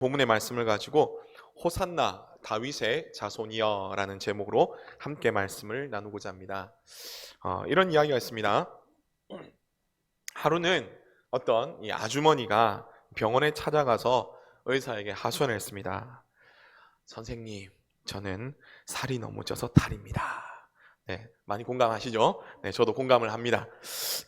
본문의 말씀을 가지고 호산나 다윗의 자손이여라는 제목으로 함께 말씀을 나누고자 합니다. 어, 이런 이야기가 있습니다. 하루는 어떤 이 아주머니가 병원에 찾아가서 의사에게 하소연을 했습니다. 선생님, 저는 살이 너무 쪄서 탈입니다. 네, 많이 공감하시죠? 네, 저도 공감을 합니다.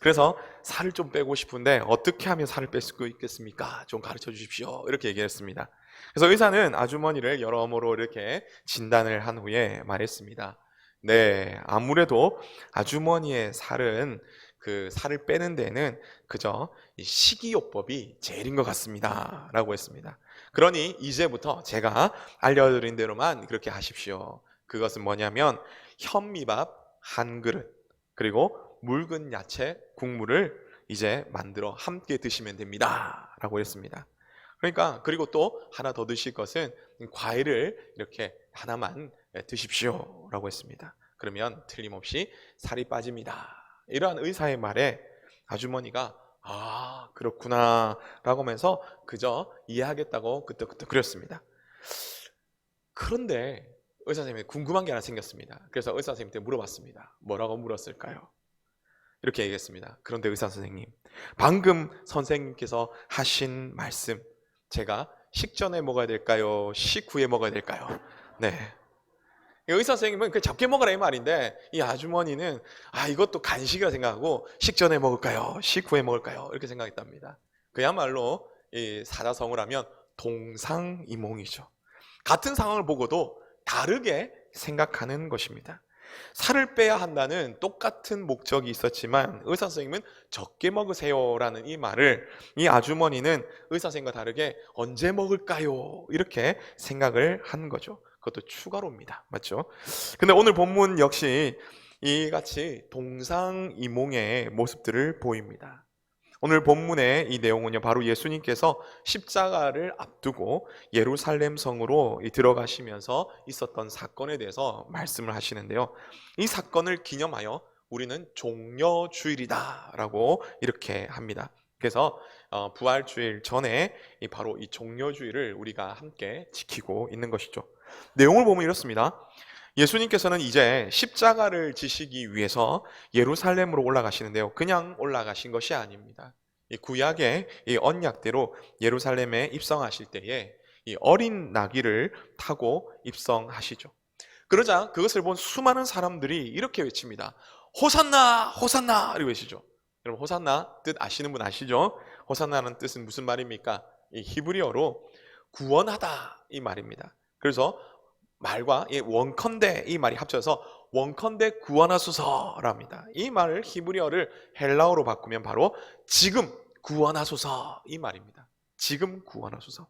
그래서 살을 좀 빼고 싶은데 어떻게 하면 살을 뺄 수 있겠습니까? 좀 가르쳐 주십시오. 이렇게 얘기했습니다. 그래서 의사는 아주머니를 여러모로 이렇게 진단을 한 후에 말했습니다. 네, 아무래도 아주머니의 살은 그 살을 빼는 데는 그저 이 식이요법이 제일인 것 같습니다. 라고 했습니다. 그러니 이제부터 제가 알려드린 대로만 그렇게 하십시오. 그것은 뭐냐면 현미밥 한 그릇 그리고 묽은 야채 국물을 이제 만들어 함께 드시면 됩니다. 라고 했습니다. 그러니까 그리고 또 하나 더 드실 것은 과일을 이렇게 하나만 드십시오. 라고 했습니다. 그러면 틀림없이 살이 빠집니다. 이러한 의사의 말에 아주머니가 아 그렇구나 라고 하면서 그저 이해하겠다고 그때그때 그렸습니다. 그런데 의사 선생님이 궁금한 게 하나 생겼습니다. 그래서 의사 선생님한테 물어봤습니다. 뭐라고 물었을까요? 이렇게 얘기했습니다. 그런데 의사 선생님, 방금 선생님께서 하신 말씀, 제가 식전에 먹어야 될까요? 식후에 먹어야 될까요? 네. 의사 선생님은 그 적게 먹으라 이 말인데 이 아주머니는 아 이것도 간식이라 생각하고 식전에 먹을까요? 식후에 먹을까요? 이렇게 생각했답니다. 그야말로 이 사자성어를 하면 동상이몽이죠. 같은 상황을 보고도 다르게 생각하는 것입니다. 살을 빼야 한다는 똑같은 목적이 있었지만 의사 선생님은 적게 먹으세요라는 이 말을 이 아주머니는 의사 선생님과 다르게 언제 먹을까요? 이렇게 생각을 한 거죠. 그것도 추가로입니다. 맞죠? 근데 오늘 본문 역시 이같이 동상이몽의 모습들을 보입니다. 오늘 본문의 이 내용은요, 바로 예수님께서 십자가를 앞두고 예루살렘 성으로 들어가시면서 있었던 사건에 대해서 말씀을 하시는데요. 이 사건을 기념하여 우리는 종려주일이다라고 이렇게 합니다. 그래서 어, 부활주일 전에 바로 이 종려주일을 우리가 함께 지키고 있는 것이죠. 내용을 보면 이렇습니다. 예수님께서는 이제 십자가를 지시기 위해서 예루살렘으로 올라가시는데요. 그냥 올라가신 것이 아닙니다. 이 구약의 이 언약대로 예루살렘에 입성하실 때에 이 어린 나귀를 타고 입성하시죠. 그러자 그것을 본 수많은 사람들이 이렇게 외칩니다. 호산나, 호산나! 이렇게 외치죠. 여러분, 호산나 뜻 아시는 분 아시죠? 호산나는 뜻은 무슨 말입니까? 이 히브리어로 구원하다 이 말입니다. 그래서 말과 이 원컨대 이 말이 합쳐서 원컨대 구원하소서랍니다. 이 말을 히브리어를 헬라어로 바꾸면 바로 지금 구원하소서 이 말입니다. 지금 구원하소서.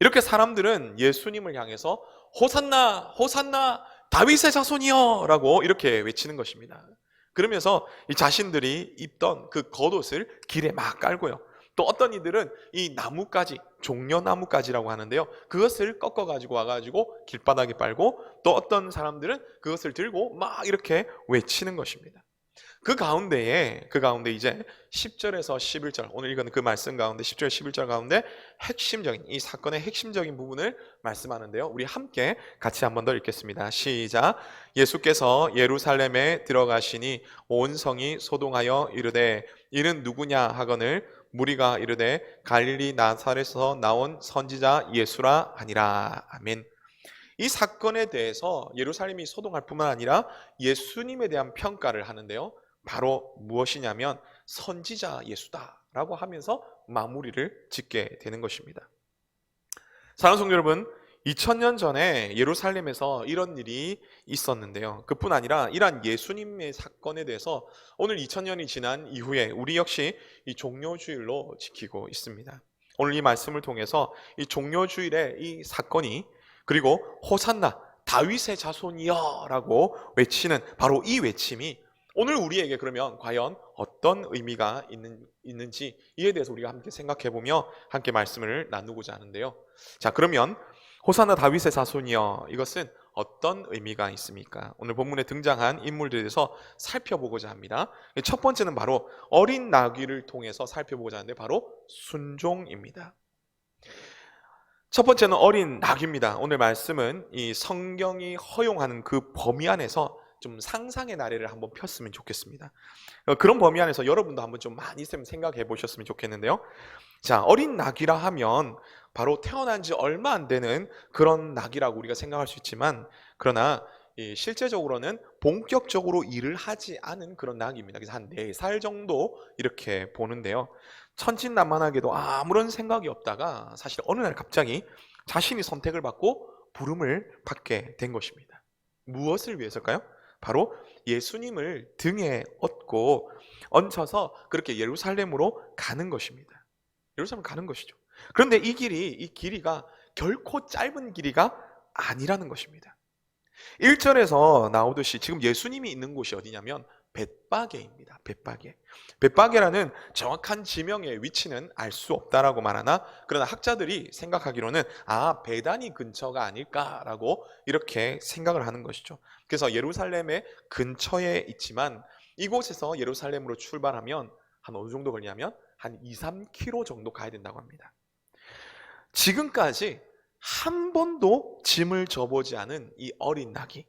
이렇게 사람들은 예수님을 향해서 호산나 호산나 다윗의 자손이여라고 이렇게 외치는 것입니다. 그러면서 이 자신들이 입던 그 겉옷을 길에 막 깔고요. 또 어떤 이들은 이 나무까지 종려나무까지라고 하는데요. 그것을 꺾어 가지고 와 가지고 길바닥에 빨고 또 어떤 사람들은 그것을 들고 막 이렇게 외치는 것입니다. 그 가운데에 그 가운데 이제 10절에서 11절 오늘 읽은 그 말씀 가운데 10절 11절 가운데 핵심적인 이 사건의 핵심적인 부분을 말씀하는데요. 우리 함께 같이 한번 더 읽겠습니다. 시작. 예수께서 예루살렘에 들어가시니 온 성이 소동하여 이르되 이는 누구냐 하거늘 무리가 이르되 갈릴리 나사렛에서 나온 선지자 예수라 하니라. 아멘. 이 사건에 대해서 예루살렘이 소동할 뿐만 아니라 예수님에 대한 평가를 하는데요. 바로 무엇이냐면 선지자 예수다라고 하면서 마무리를 짓게 되는 것입니다. 사랑하는 성도 여러분, 2000년 전에 예루살렘에서 이런 일이 있었는데요. 그뿐 아니라 이러한 예수님의 사건에 대해서 오늘 2000년이 지난 이후에 우리 역시 이 종료주일로 지키고 있습니다. 오늘 이 말씀을 통해서 이 종료주일의 이 사건이 그리고 호산나 다윗의 자손이여라고 외치는 바로 이 외침이 오늘 우리에게 그러면 과연 어떤 의미가 있는, 있는지 이에 대해서 우리가 함께 생각해 보며 함께 말씀을 나누고자 하는데요. 자, 그러면 호사나 다윗의 자손이여 이것은 어떤 의미가 있습니까? 오늘 본문에 등장한 인물들에 대해서 살펴보고자 합니다. 첫 번째는 바로 어린 나귀를 통해서 살펴보고자 하는데 바로 순종입니다. 첫 번째는 어린 낙입니다. 오늘 말씀은 이 성경이 허용하는 그 범위 안에서 좀 상상의 나래를 한번 폈으면 좋겠습니다. 어, 그런 범위 안에서 여러분도 한번 좀 많이 좀 생각해 보셨으면 좋겠는데요. 자, 어린 낙이라 하면 바로 태어난 지 얼마 안 되는 그런 낙이라고 우리가 생각할 수 있지만 그러나 이 실제적으로는 본격적으로 일을 하지 않은 그런 낙입니다. 그래서 한 4살 정도 이렇게 보는데요. 천진난만하게도 아무런 생각이 없다가 사실 어느 날 갑자기 자신이 선택을 받고 부름을 받게 된 것입니다. 무엇을 위해서일까요? 바로 예수님을 등에 업고 얹혀서 그렇게 예루살렘으로 가는 것입니다. 예루살렘 가는 것이죠. 그런데 이 길이 이 길이가 결코 짧은 길이가 아니라는 것입니다. 1절에서 나오듯이 지금 예수님이 있는 곳이 어디냐면 벳바게입니다. 벳바게. 벳바게라는 정확한 지명의 위치는 알 수 없다라고 말하나 그러나 학자들이 생각하기로는 아 베다니 근처가 아닐까라고 이렇게 생각을 하는 것이죠. 그래서 예루살렘의 근처에 있지만 이곳에서 예루살렘으로 출발하면 한 어느 정도 걸리냐면 한 2, 3km 정도 가야 된다고 합니다. 지금까지 한 번도 짐을 져보지 않은 이 어린 나귀.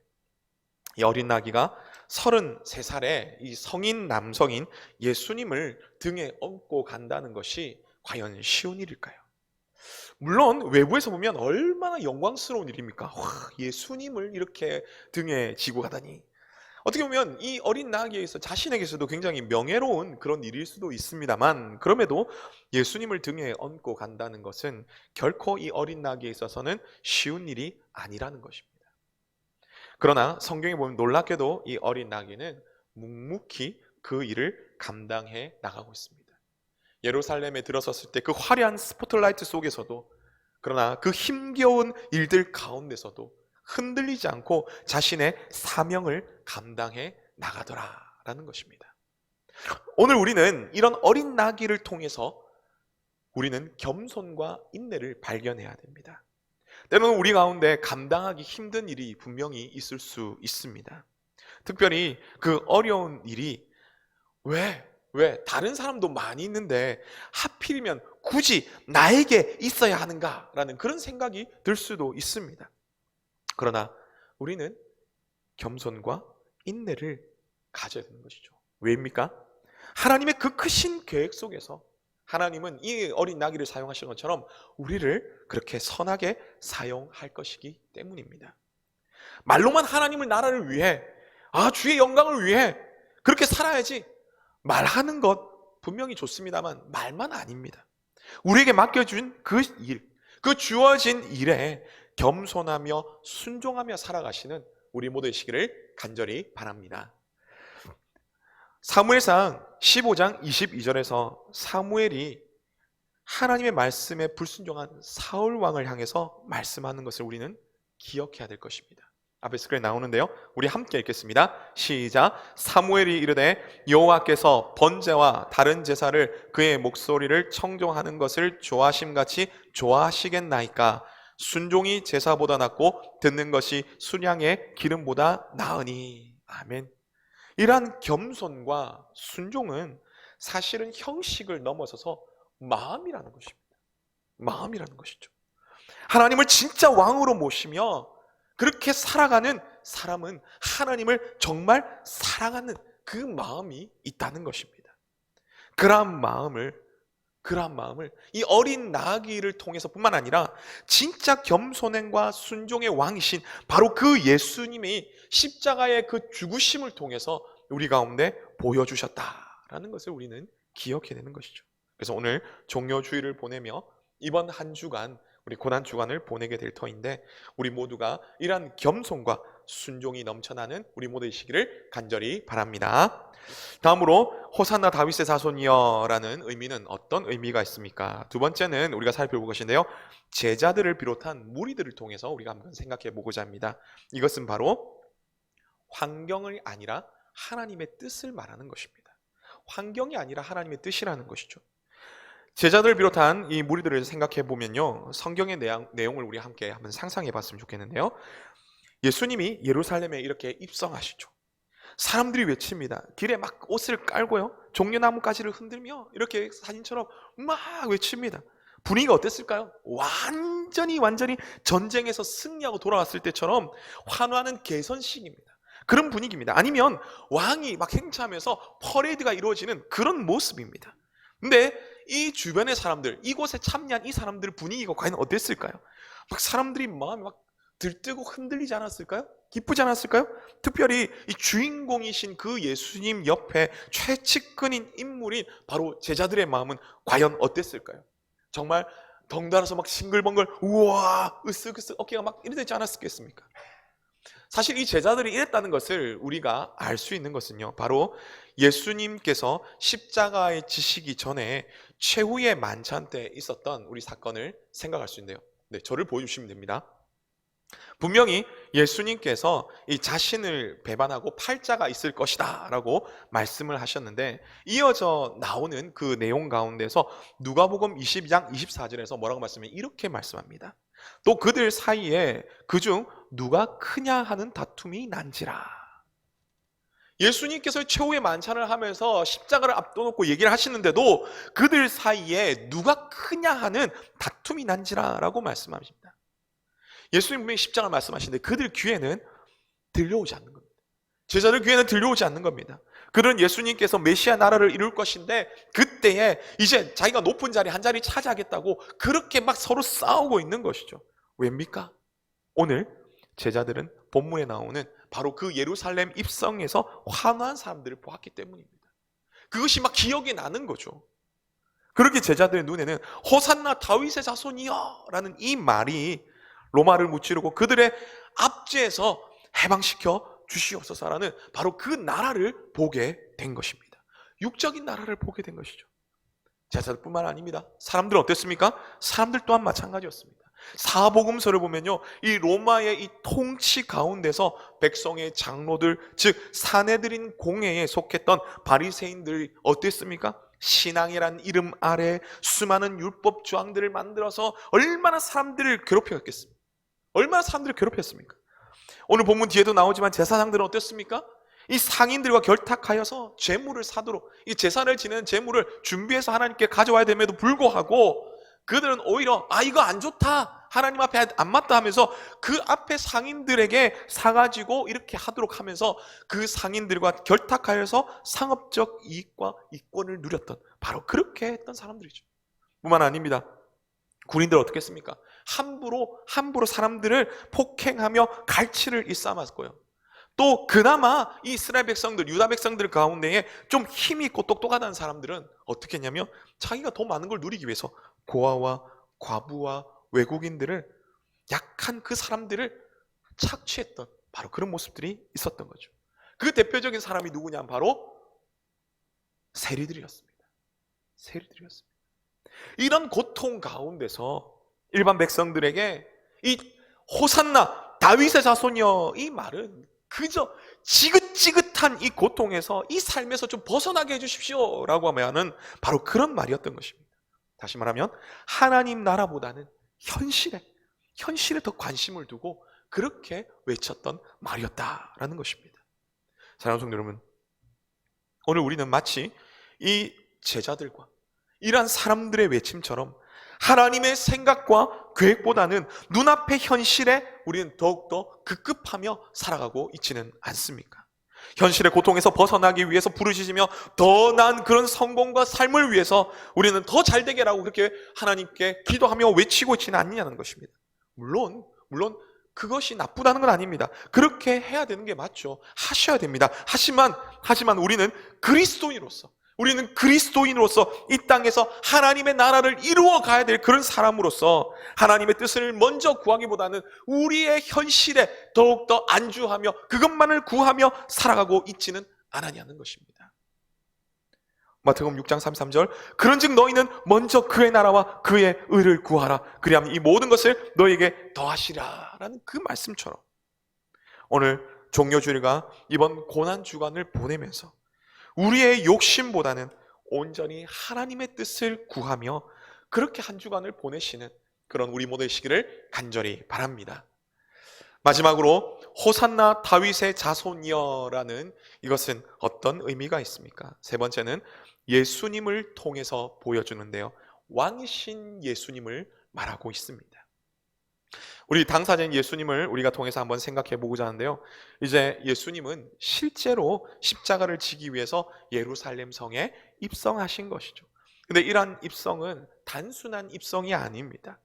이 어린 나귀가 33살의 이 성인 남성인 예수님을 등에 업고 간다는 것이 과연 쉬운 일일까요? 물론 외부에서 보면 얼마나 영광스러운 일입니까? 와, 예수님을 이렇게 등에 지고 가다니. 어떻게 보면 이 어린 나귀에서 자신에게서도 굉장히 명예로운 그런 일일 수도 있습니다만 그럼에도 예수님을 등에 얹고 간다는 것은 결코 이 어린 나귀에 있어서는 쉬운 일이 아니라는 것입니다. 그러나 성경에 보면 놀랍게도 이 어린 나귀는 묵묵히 그 일을 감당해 나가고 있습니다. 예루살렘에 들어섰을 때 그 화려한 스포트라이트 속에서도 그러나 그 힘겨운 일들 가운데서도 흔들리지 않고 자신의 사명을 감당해 나가더라라는 것입니다. 오늘 우리는 이런 어린 나귀를 통해서 우리는 겸손과 인내를 발견해야 됩니다. 때로는 우리 가운데 감당하기 힘든 일이 분명히 있을 수 있습니다. 특별히 그 어려운 일이 왜, 왜 다른 사람도 많이 있는데 하필이면 굳이 나에게 있어야 하는가라는 그런 생각이 들 수도 있습니다. 그러나 우리는 겸손과 인내를 가져야 되는 것이죠. 왜입니까? 하나님의 그 크신 계획 속에서 하나님은 이 어린 나귀를 사용하신 것처럼 우리를 그렇게 선하게 사용할 것이기 때문입니다. 말로만 하나님을 나라를 위해 아 주의 영광을 위해 그렇게 살아야지 말하는 것 분명히 좋습니다만 말만 아닙니다. 우리에게 맡겨준 그 일, 그 주어진 일에 겸손하며 순종하며 살아가시는 우리 모두이시기를 간절히 바랍니다. 사무엘상 15장 22절에서 사무엘이 하나님의 말씀에 불순종한 사울 왕을 향해서 말씀하는 것을 우리는 기억해야 될 것입니다. 앞에 스크린 나오는데요. 우리 함께 읽겠습니다. 시작. 사무엘이 이르되 여호와께서 번제와 다른 제사를 그의 목소리를 청종하는 것을 좋아심 같이 좋아하시겠나이까 순종이 제사보다 낫고 듣는 것이 순양의 기름보다 나으니 아멘. 이러한 겸손과 순종은 사실은 형식을 넘어서서 마음이라는 것입니다. 마음이라는 것이죠. 하나님을 진짜 왕으로 모시며 그렇게 살아가는 사람은 하나님을 정말 사랑하는 그 마음이 있다는 것입니다. 그러한 마음을 그러한 마음을 이 어린 나귀를 통해서뿐만 아니라 진짜 겸손행과 순종의 왕이신 바로 그 예수님이 십자가의 그 죽으심을 통해서 우리 가운데 보여주셨다라는 것을 우리는 기억해내는 것이죠. 그래서 오늘 종료주의를 보내며 이번 한 주간 우리 고난 주간을 보내게 될 터인데 우리 모두가 이러한 겸손과 순종이 넘쳐나는 우리 모두이시기를 간절히 바랍니다. 다음으로 호산나 다윗의 자손이여라는 의미는 어떤 의미가 있습니까? 두 번째는 우리가 살펴볼 것인데요. 제자들을 비롯한 무리들을 통해서 우리가 한번 생각해 보고자 합니다. 이것은 바로 환경이 아니라 하나님의 뜻을 말하는 것입니다. 환경이 아니라 하나님의 뜻이라는 것이죠. 제자들 비롯한 이 무리들을 생각해 보면요. 성경의 내용, 을 우리 함께 한번 상상해 봤으면 좋겠는데요. 예수님이 예루살렘에 이렇게 입성하시죠. 사람들이 외칩니다. 길에 막 옷을 깔고요. 종려나무가지를 흔들며 이렇게 사진처럼 막 외칩니다. 분위기가 어땠을까요? 완전히 완전히 전쟁에서 승리하고 돌아왔을 때처럼 환호하는 개선식입니다. 그런 분위기입니다. 아니면 왕이 막 행차하면서 퍼레이드가 이루어지는 그런 모습입니다. 근데 이 주변의 사람들, 이곳에 참여한 이 사람들 분위기가 과연 어땠을까요? 막 사람들이 마음이 막 들뜨고 흔들리지 않았을까요? 기쁘지 않았을까요? 특별히 이 주인공이신 그 예수님 옆에 최측근인 인물인 바로 제자들의 마음은 과연 어땠을까요? 정말 덩달아서 막 싱글벙글 우와 으쓱으쓱 어깨가 막 이러지 않았겠습니까? 사실 이 제자들이 이랬다는 것을 우리가 알 수 있는 것은요. 바로 예수님께서 십자가에 지시기 전에 최후의 만찬 때 있었던 우리 사건을 생각할 수 있는데요. 네, 저를 보여주시면 됩니다. 분명히 예수님께서 이 자신을 배반하고 팔자가 있을 것이다 라고 말씀을 하셨는데 이어져 나오는 그 내용 가운데서 누가복음 22장 24절에서 뭐라고 말씀해 이렇게 말씀합니다. 또 그들 사이에 그중 누가 크냐 하는 다툼이 난지라. 예수님께서 최후의 만찬을 하면서 십자가를 앞둬놓고 얘기를 하시는데도 그들 사이에 누가 크냐 하는 다툼이 난지라라고 말씀하십니다. 예수님 분명히 십자가를 말씀하시는데 그들 귀에는 들려오지 않는 겁니다. 제자들 귀에는 들려오지 않는 겁니다. 그들은 예수님께서 메시아 나라를 이룰 것인데 그때에 이제 자기가 높은 자리 한 자리 차지하겠다고 그렇게 막 서로 싸우고 있는 것이죠. 왜입니까? 오늘 제자들은 본문에 나오는 바로 그 예루살렘 입성에서 환호한 사람들을 보았기 때문입니다. 그것이 막 기억이 나는 거죠. 그렇게 제자들의 눈에는 호산나 다윗의 자손이여 라는 이 말이 로마를 무찌르고 그들의 압제에서 해방시켜 주시옵소서라는 바로 그 나라를 보게 된 것입니다. 육적인 나라를 보게 된 것이죠. 제자들뿐만 아닙니다. 사람들은 어땠습니까? 사람들 또한 마찬가지였습니다. 사복음서를 보면요, 이 로마의 이 통치 가운데서 백성의 장로들, 즉 사내들인 공회에 속했던 바리새인들이 어땠습니까? 신앙이란 이름 아래 수많은 율법 조항들을 만들어서 얼마나 사람들을 괴롭혔겠습니까? 얼마나 사람들을 괴롭혔습니까? 오늘 본문 뒤에도 나오지만 제사장들은 어땠습니까? 이 상인들과 결탁하여서 재물을 사도록 이 제사를 지내는 재물을 준비해서 하나님께 가져와야 됨에도 불구하고 그들은 오히려 아 이거 안 좋다 하나님 앞에 안 맞다 하면서 그 앞에 상인들에게 사가지고 이렇게 하도록 하면서 그 상인들과 결탁하여서 상업적 이익과 이권을 누렸던 바로 그렇게 했던 사람들이죠. 뿐만 아닙니다. 군인들 어떻게 했습니까? 함부로 함부로 사람들을 폭행하며 갈치를 일삼았고요. 또 그나마 이 이스라엘 백성들, 유다 백성들 가운데에 좀 힘이 있고 똑똑하다는 사람들은 어떻게 했냐면 자기가 더 많은 걸 누리기 위해서 고아와 과부와 외국인들을 약한 그 사람들을 착취했던 바로 그런 모습들이 있었던 거죠. 그 대표적인 사람이 누구냐면 바로 세리들이었습니다. 세리들이었습니다. 이런 고통 가운데서 일반 백성들에게 이 호산나 다윗의 자손이여 이 말은 그저 지긋지긋한 이 고통에서 이 삶에서 좀 벗어나게 해주십시오 라고 하면 바로 그런 말이었던 것입니다. 다시 말하면 하나님 나라보다는 현실에 현실에 더 관심을 두고 그렇게 외쳤던 말이었다라는 것입니다. 사랑하는 성도 여러분, 오늘 우리는 마치 이 제자들과 이러한 사람들의 외침처럼 하나님의 생각과 계획보다는 눈앞의 현실에 우리는 더욱더 급급하며 살아가고 있지는 않습니까? 현실의 고통에서 벗어나기 위해서 부르짖으며 더 나은 그런 성공과 삶을 위해서 우리는 더 잘되게 라고 그렇게 하나님께 기도하며 외치고 있지는 않느냐는 것입니다. 물론, 물론 그것이 나쁘다는 건 아닙니다. 그렇게 해야 되는 게 맞죠. 하셔야 됩니다. 하지만, 하지만 우리는 그리스도인으로서 우리는 그리스도인으로서 이 땅에서 하나님의 나라를 이루어 가야 될 그런 사람으로서 하나님의 뜻을 먼저 구하기보다는 우리의 현실에 더욱더 안주하며 그것만을 구하며 살아가고 있지는 않았냐는 것입니다. 마태복음 6장 33절 그런즉 너희는 먼저 그의 나라와 그의 의를 구하라 그리하면 이 모든 것을 너에게 더하시라라는 그 말씀처럼 오늘 종료 주일과 이번 고난 주간을 보내면서 우리의 욕심보다는 온전히 하나님의 뜻을 구하며 그렇게 한 주간을 보내시는 그런 우리 모두의 시기를 간절히 바랍니다. 마지막으로 호산나 다윗의 자손이여라는 이것은 어떤 의미가 있습니까? 세 번째는 예수님을 통해서 보여주는데요. 왕이신 예수님을 말하고 있습니다. 우리 당사자인 예수님을 우리가 통해서 한번 생각해 보고자 하는데요. 이제 예수님은 실제로 십자가를 지기 위해서 예루살렘 성에 입성하신 것이죠. 근데 이러한 입성은 단순한 입성이 아닙니다.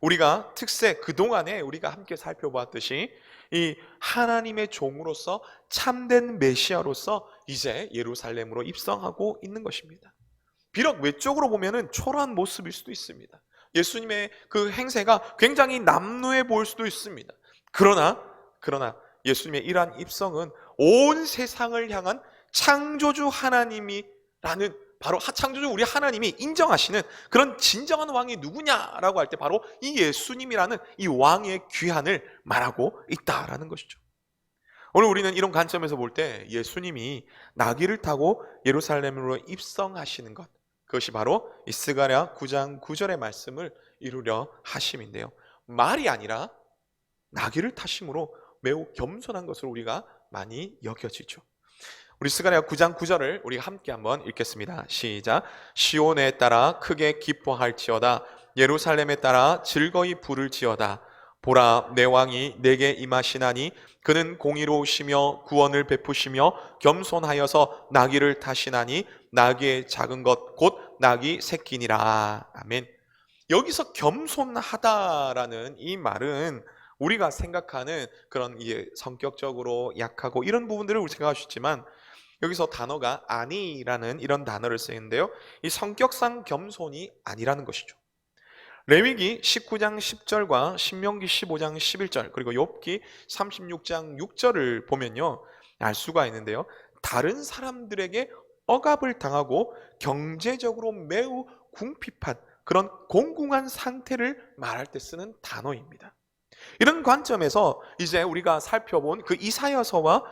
우리가 특세 그동안에 우리가 함께 살펴보았듯이 이 하나님의 종으로서 참된 메시아로서 이제 예루살렘으로 입성하고 있는 것입니다. 비록 외적으로 보면은 초라한 모습일 수도 있습니다. 예수님의 그 행세가 굉장히 남루해 보일 수도 있습니다. 그러나 그러나 예수님의 이러한 입성은 온 세상을 향한 창조주 하나님이라는 바로 창조주 우리 하나님이 인정하시는 그런 진정한 왕이 누구냐라고 할 때 바로 이 예수님이라는 이 왕의 귀한을 말하고 있다라는 것이죠. 오늘 우리는 이런 관점에서 볼 때 예수님이 나귀를 타고 예루살렘으로 입성하시는 것 그것이 바로 이 스가랴 9장 9절의 말씀을 이루려 하심인데요. 말이 아니라 나귀를 타심으로 매우 겸손한 것으로 우리가 많이 여겨지죠. 우리 스가랴 9장 9절을 우리가 함께 한번 읽겠습니다. 시작. 시온에 따라 크게 기뻐할지어다. 예루살렘에 따라 즐거이 부를지어다. 보라 내 왕이 내게 임하시나니 그는 공의로우시며 구원을 베푸시며 겸손하여서 나귀를 타시나니 나귀의 작은 것 곧 나귀 새끼니라. 아멘. 여기서 겸손하다라는 이 말은 우리가 생각하는 그런 이게 성격적으로 약하고 이런 부분들을 우리 생각할 수 있지만 여기서 단어가 아니라는 이런 단어를 쓰는데요. 이 성격상 겸손이 아니라는 것이죠. 레위기 19장 10절과 신명기 15장 11절 그리고 욥기 36장 6절을 보면요. 알 수가 있는데요. 다른 사람들에게 억압을 당하고 경제적으로 매우 궁핍한 그런 공공한 상태를 말할 때 쓰는 단어입니다. 이런 관점에서 이제 우리가 살펴본 그 이사여서와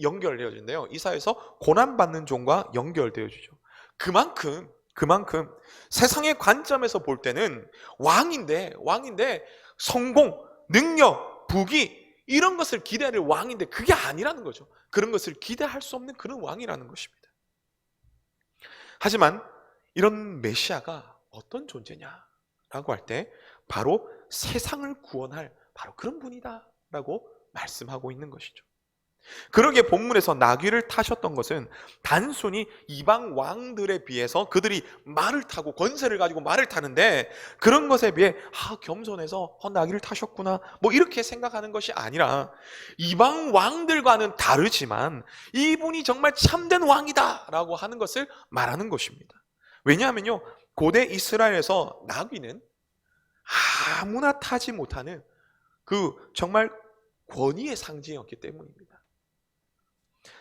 연결되어진데요. 이사여서 고난받는 종과 연결되어지죠. 그만큼 그만큼 세상의 관점에서 볼 때는 왕인데 왕인데 성공, 능력, 부귀 이런 것을 기대할 왕인데 그게 아니라는 거죠. 그런 것을 기대할 수 없는 그런 왕이라는 것입니다. 하지만 이런 메시아가 어떤 존재냐라고 할 때 바로 세상을 구원할 바로 그런 분이다라고 말씀하고 있는 것이죠. 그러게 본문에서 나귀를 타셨던 것은 단순히 이방 왕들에 비해서 그들이 말을 타고 권세를 가지고 말을 타는데 그런 것에 비해 아 겸손해서 어, 나귀를 타셨구나 뭐 이렇게 생각하는 것이 아니라 이방 왕들과는 다르지만 이분이 정말 참된 왕이다라고 하는 것을 말하는 것입니다. 왜냐하면요 고대 이스라엘에서 나귀는 아무나 타지 못하는 그 정말 권위의 상징이었기 때문입니다.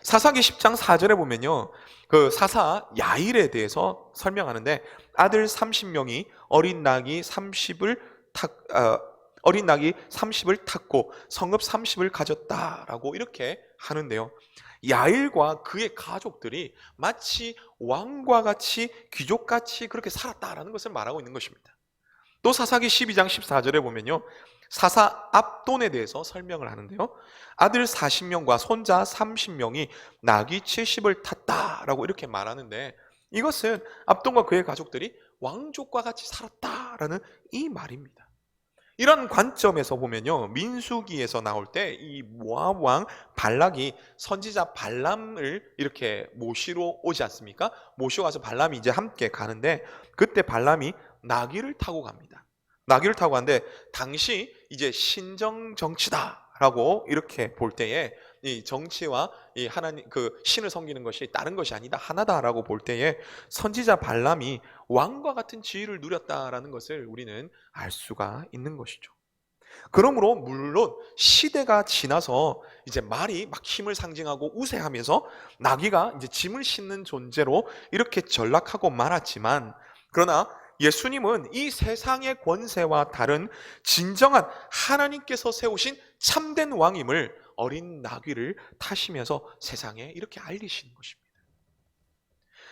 사사기 10장 4절에 보면요. 그 사사 야일에 대해서 설명하는데 아들 30명이 어린 낙이 30을 탁 어, 어린 낙이 30을 탔고 성읍 30을 가졌다라고 이렇게 하는데요. 야일과 그의 가족들이 마치 왕과 같이 귀족같이 그렇게 살았다라는 것을 말하고 있는 것입니다. 또 사사기 12장 14절에 보면요. 사사 압돈에 대해서 설명을 하는데요. 아들 40명과 손자 30명이 나귀 70을 탔다라고 이렇게 말하는데 이것은 압돈과 그의 가족들이 왕족과 같이 살았다라는 이 말입니다. 이런 관점에서 보면요. 민수기에서 나올 때 이 모압 왕 발락이 선지자 발람을 이렇게 모시러 오지 않습니까? 모시고 가서 발람이 이제 함께 가는데 그때 발람이 나귀를 타고 갑니다. 나귀를 타고 가는데 당시 이제 신정 정치다라고 이렇게 볼 때에 이 정치와 이 하나님 그 신을 섬기는 것이 다른 것이 아니다 하나다라고 볼 때에 선지자 발람이 왕과 같은 지위를 누렸다라는 것을 우리는 알 수가 있는 것이죠. 그러므로 물론 시대가 지나서 이제 말이 막 힘을 상징하고 우세하면서 나귀가 이제 짐을 싣는 존재로 이렇게 전락하고 말았지만 그러나 예수님은 이 세상의 권세와 다른 진정한 하나님께서 세우신 참된 왕임을 어린 나귀를 타시면서 세상에 이렇게 알리시는 것입니다.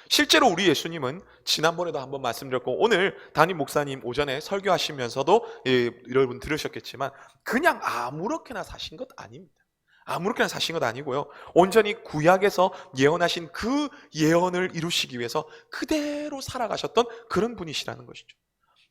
실제로 우리 예수님은 지난번에도 한번 말씀드렸고 오늘 담임 목사님 오전에 설교하시면서도 예, 여러분 들으셨겠지만 그냥 아무렇게나 사신 것 아닙니다. 아무렇게나 사신 것 아니고요. 온전히 구약에서 예언하신 그 예언을 이루시기 위해서 그대로 살아가셨던 그런 분이시라는 것이죠.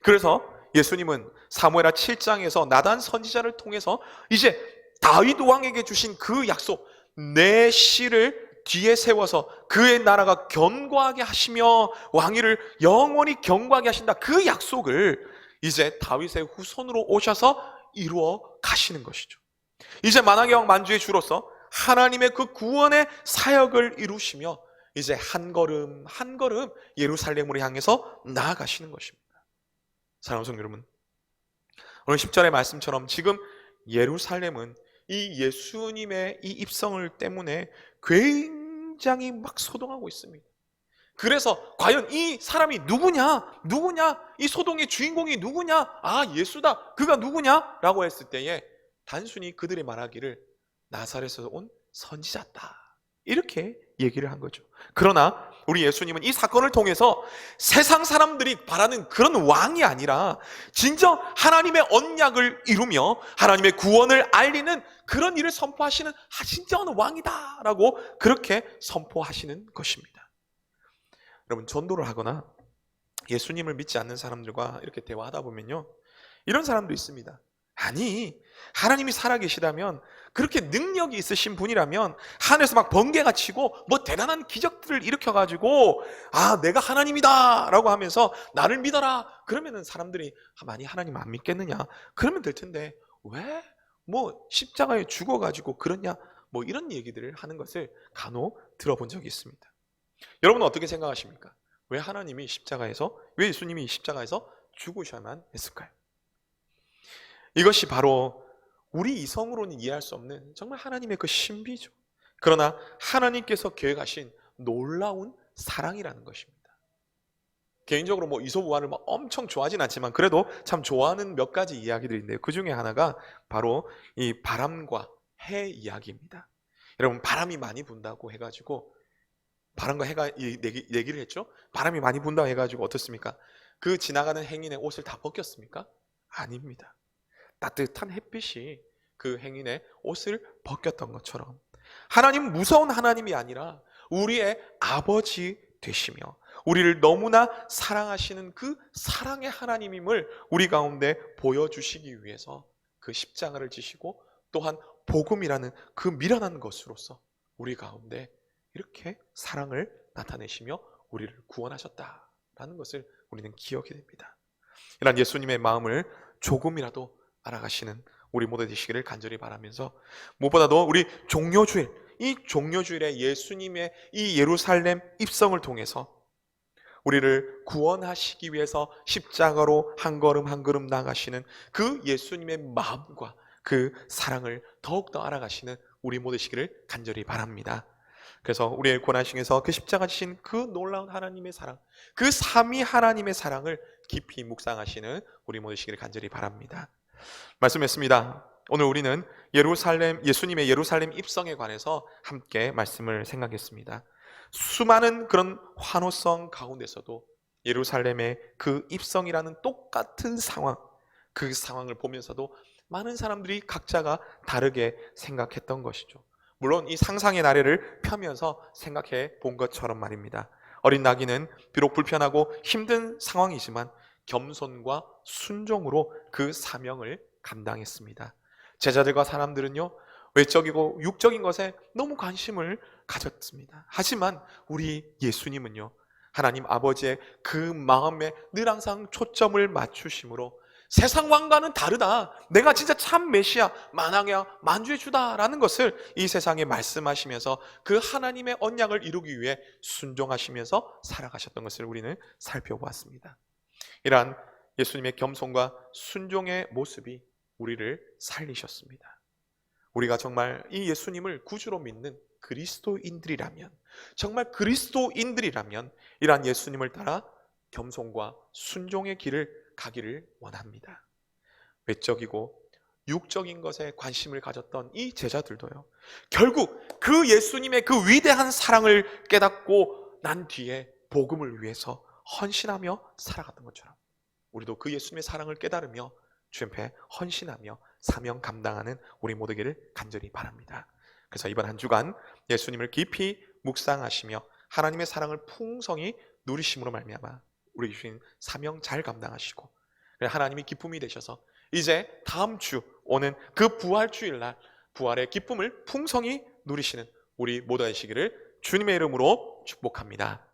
그래서 예수님은 사무엘하 7장에서 나단 선지자를 통해서 이제 다윗 왕에게 주신 그 약속 내 씨를 뒤에 세워서 그의 나라가 견고하게 하시며 왕위를 영원히 견고하게 하신다. 그 약속을 이제 다윗의 후손으로 오셔서 이루어 가시는 것이죠. 이제 만왕의 왕 만주의 주로서 하나님의 그 구원의 사역을 이루시며 이제 한 걸음 한 걸음 예루살렘으로 향해서 나아가시는 것입니다. 사랑하는 성도 여러분, 오늘 10절의 말씀처럼 지금 예루살렘은 이 예수님의 이 입성을 때문에 굉장히 막 소동하고 있습니다. 그래서 과연 이 사람이 누구냐? 누구냐? 이 소동의 주인공이 누구냐? 아, 예수다. 그가 누구냐? 라고 했을 때에 단순히 그들이 말하기를 나사렛에서 온 선지자다. 이렇게 얘기를 한 거죠. 그러나 우리 예수님은 이 사건을 통해서 세상 사람들이 바라는 그런 왕이 아니라 진정 하나님의 언약을 이루며 하나님의 구원을 알리는 그런 일을 선포하시는 아, 진정한 왕이다라고 그렇게 선포하시는 것입니다. 여러분 전도를 하거나 예수님을 믿지 않는 사람들과 이렇게 대화하다 보면요. 이런 사람도 있습니다. 아니, 하나님이 살아계시다면 그렇게 능력이 있으신 분이라면 하늘에서 막 번개가 치고 뭐 대단한 기적들을 일으켜가지고 아 내가 하나님이다 라고 하면서 나를 믿어라 그러면은 사람들이 아, 많이 하나님 안 믿겠느냐 그러면 될 텐데 왜 뭐 십자가에 죽어가지고 그러냐 뭐 이런 얘기들을 하는 것을 간혹 들어본 적이 있습니다. 여러분은 어떻게 생각하십니까? 왜 하나님이 십자가에서 왜 예수님이 십자가에서 죽으셔야만 했을까요? 이것이 바로 우리 이성으로는 이해할 수 없는 정말 하나님의 그 신비죠. 그러나 하나님께서 계획하신 놀라운 사랑이라는 것입니다. 개인적으로 뭐 이소부화를 막 엄청 좋아하진 않지만 그래도 참 좋아하는 몇 가지 이야기들인데요. 그 중에 하나가 바로 이 바람과 해 이야기입니다. 여러분 바람이 많이 분다고 해가지고 바람과 해가 얘기 를 했죠. 바람이 많이 분다고 해가지고 어떻습니까? 그 지나가는 행인의 옷을 다 벗겼습니까? 아닙니다. 따뜻한 햇빛이 그 행인의 옷을 벗겼던 것처럼 하나님 무서운 하나님이 아니라 우리의 아버지 되시며 우리를 너무나 사랑하시는 그 사랑의 하나님임을 우리 가운데 보여주시기 위해서 그 십자가를 지시고 또한 복음이라는 그 미련한 것으로서 우리 가운데 이렇게 사랑을 나타내시며 우리를 구원하셨다라는 것을 우리는 기억이 됩니다. 이런 예수님의 마음을 조금이라도 알아가시는 우리 모두 되시기를 간절히 바라면서 무엇보다도 우리 종료주일 이 종료주일에 예수님의 이 예루살렘 입성을 통해서 우리를 구원하시기 위해서 십자가로 한 걸음 한 걸음 나가시는 그 예수님의 마음과 그 사랑을 더욱더 알아가시는 우리 모두 되시기를 간절히 바랍니다. 그래서 우리의 고난식에서 그 십자가 지신 그 놀라운 하나님의 사랑, 그 삼위 하나님의 사랑을 깊이 묵상하시는 우리 모두 되시기를 간절히 바랍니다. 말씀했습니다. 오늘 우리는 예루살렘 예수님의 예루살렘 입성에 관해서 함께 말씀을 생각했습니다. 수많은 그런 환호성 가운데서도 예루살렘의 그 입성이라는 똑같은 상황, 그 상황을 보면서도 많은 사람들이 각자가 다르게 생각했던 것이죠. 물론 이 상상의 나래를 펴면서 생각해 본 것처럼 말입니다. 어린 나귀는 비록 불편하고 힘든 상황이지만 겸손과 순종으로 그 사명을 감당했습니다. 제자들과 사람들은요, 외적이고 육적인 것에 너무 관심을 가졌습니다. 하지만 우리 예수님은요, 하나님 아버지의 그 마음에 늘 항상 초점을 맞추심으로 세상 왕과는 다르다. 내가 진짜 참 메시아, 만왕의 만주의 주다라는 것을 이 세상에 말씀하시면서 그 하나님의 언약을 이루기 위해 순종하시면서 살아가셨던 것을 우리는 살펴보았습니다. 이러한 예수님의 겸손과 순종의 모습이 우리를 살리셨습니다. 우리가 정말 이 예수님을 구주로 믿는 그리스도인들이라면, 정말 그리스도인들이라면 이러한 예수님을 따라 겸손과 순종의 길을 가기를 원합니다. 외적이고 육적인 것에 관심을 가졌던 이 제자들도요. 결국 그 예수님의 그 위대한 사랑을 깨닫고 난 뒤에 복음을 위해서 헌신하며 살아갔던 것처럼 우리도 그 예수님의 사랑을 깨달으며 주님께 헌신하며 사명 감당하는 우리 모두기를 간절히 바랍니다. 그래서 이번 한 주간 예수님을 깊이 묵상하시며 하나님의 사랑을 풍성히 누리심으로 말미암아 우리 주신 사명 잘 감당하시고 하나님이 기쁨이 되셔서 이제 다음 주 오는 그 부활 주일날 부활의 기쁨을 풍성히 누리시는 우리 모두 되시기를 주님의 이름으로 축복합니다.